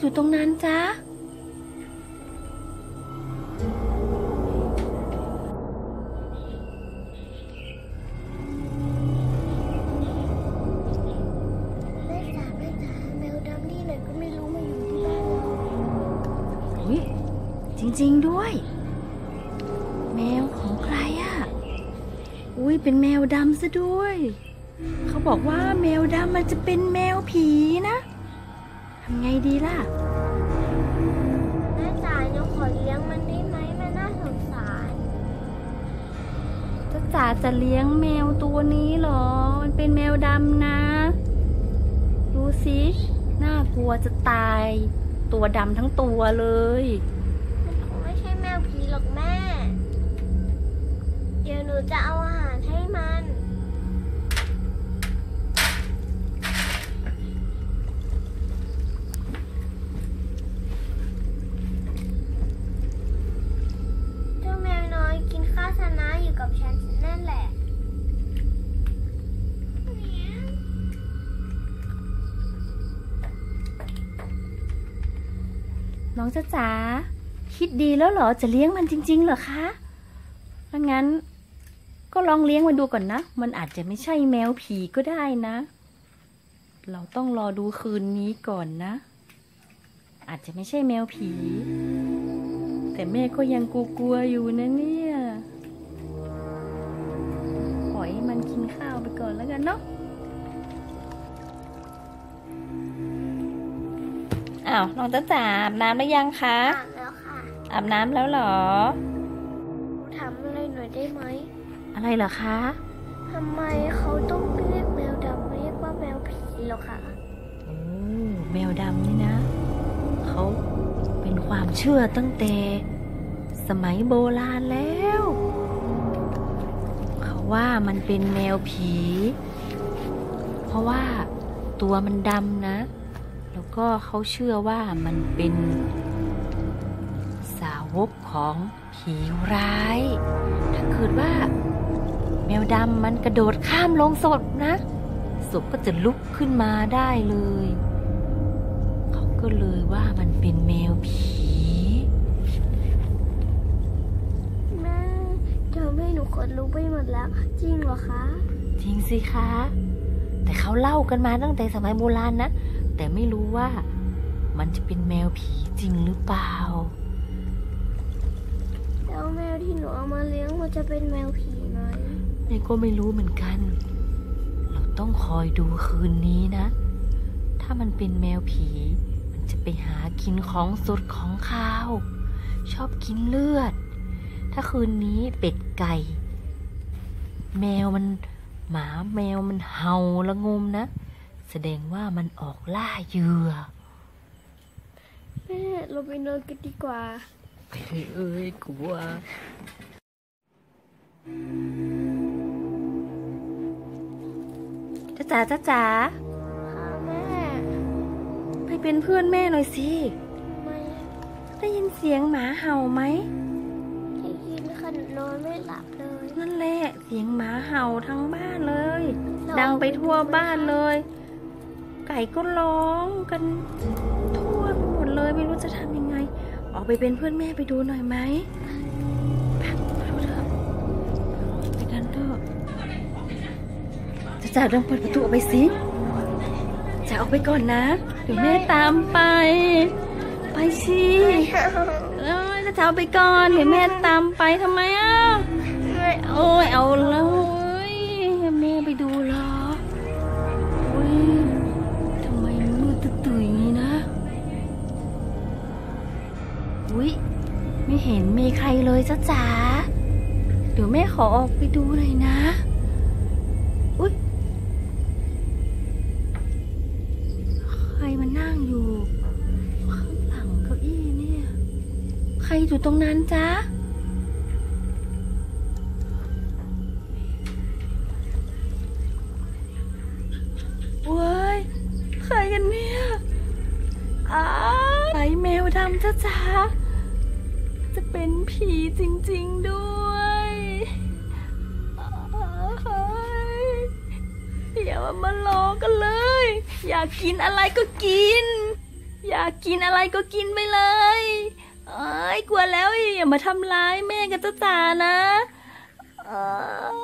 อยู่ตรงนั้นจ๊ะแม่จ๋าแม่จ๋าแมวดำนี่ไหนก็ไม่รู้มาอยู่ที่บ้านเราอุ้ยจริง ๆ ด้วย แมวของใครอะอุ้ยเป็นแมวดำซะด้วย เขาบอกว่าแมวดำมันจะเป็นแมวผีนะ ทำไงดีล่ะ แม่จ๋าหนูขอเลี้ยงมันได้ไหมมันน่าสงสารจ้าจ๋าจะเลี้ยงแมวตัวนี้เหรอ มันเป็นแมวดำนะ ดูสิน่ากลัวจะตาย ตัวดำทั้งตัวเลย มันคงไม่ใช่แมวผีหรอกแม่ เดี๋ยวหนูจะเอาอาหารให้มัน น้องจ้าจ๋าคิดดีแล้วเหรอจะเลี้ยงมันจริง ๆ เหรอคะถ้างั้น ก็ลองเลี้ยงมันดูก่อนนะ มันอาจจะไม่ใช่แมวผีก็ได้นะ เราต้องรอดูคืนนี้ก่อนนะ อาจจะไม่ใช่แมวผี แต่แม่ก็ยังกลัวๆอยู่นะเนี่ย ปล่อยให้มันกินข้าวไปก่อนแล้วกันเนาะาวน้องจ้าจ๋าอาบน้ำหรือยังคะอ่านแล้วค่ะ อาบน้ำแล้วเหรอถามอะไรหน่อยได้ไหม อะไรเหรอคะทำไมเขาต้องเรียกแมวดำเรียกว่าแมวผีเหรอคะโอ้แมวดำนี่นะ เขาเป็นความเชื่อตั้งแต่สมัยโบราณแล้ว เขาว่ามันเป็นแมวผี เพราะว่าตัวมันดำนะ แล้วก็เขาเชื่อว่ามันเป็นสาวกของผีร้าย ถ้าเกิดว่า แมวดำมันกระโดดข้ามลงศพนะศพก็จะลุกขึ้นมาได้เลย เขาก็เลยว่ามันเป็นแมวผีแม่เดี๋ยวแม่หนูขนลุกไปหมดแล้ว จริงเหรอคะ จริงสิคะ แต่เขาเล่ากันมาตั้งแต่สมัยโบราณนะ แต่ไม่รู้ว่ามันจะเป็นแมวผีจริงหรือเปล่า แล้วแมวที่หนูเอามาเลี้ยงมันจะเป็นแมวผีไหมแม่ก็ไม่รู้เหมือนกัน เราต้องคอยดูคืนนี้นะ ถ้ามันเป็นแมวผี มันจะไปหากินของสดของข้าว ชอบกินเลือด ถ้าคืนนี้เป็ดไก่ แมวมันหมาแมวมันเห่าละงมนะ แสดงว่ามันออกล่าเหยื่อ แม่เราไปนอนกันดีกว่า เอ้ยกลัว จ้าจ๋าจ้าจ๋าค่ะแม่ไปเป็นเพื่อนแม่หน่อยสิ ไม่ได้ยินเสียงหมาเห่าไหม ได้ยินค่ะหนูนอนไม่หลับเลย นั่นแหละเสียงหมาเห่าทั้งบ้านเลยเราดังไปทั่วบ้านเลย ไก่ก็ร้องกันทั่วไปหมดเลยไม่รู้จะทำยังไง ออกไปเป็นเพื่อนแม่ไปดูหน่อยไหมไปไปดูเถอะไปกันเถอะจะจ่าต้องเปิดประตูออกไปสิจะออกไปก่อนนะเดี๋ยวแม่ตามไป ไปสิเอ้ยจะจ่าไปก่อนเดี๋ยวแม่ตามไปทำไมอะโอ้ยเอาแล้วแม่ไปดูหรอ อุ้ย เห็นมีใครเลยจ้าจ๋าเดี๋ยวแม่ขอออกไปดูหน่อยนะ อุ้ยใครมานั่งอยู่ ข้างหลังเก้าอี้เนี่ย ใครอยู่ตรงนั้นจ๊ะว้ยใครกันเนี่ยอ้าวไหลแมวดำจ้าจ้า จะเป็นผีจริง ๆด้วยอ้าวเฮ้ยอย่ามาลอกันเลย อยากกินอะไรก็กิน อยากกินอะไรก็กินไปเลยเอ้ยกลัวแล้วอย่ามาทำร้ายแม่กับเจ้าจ๋านะเอ้ย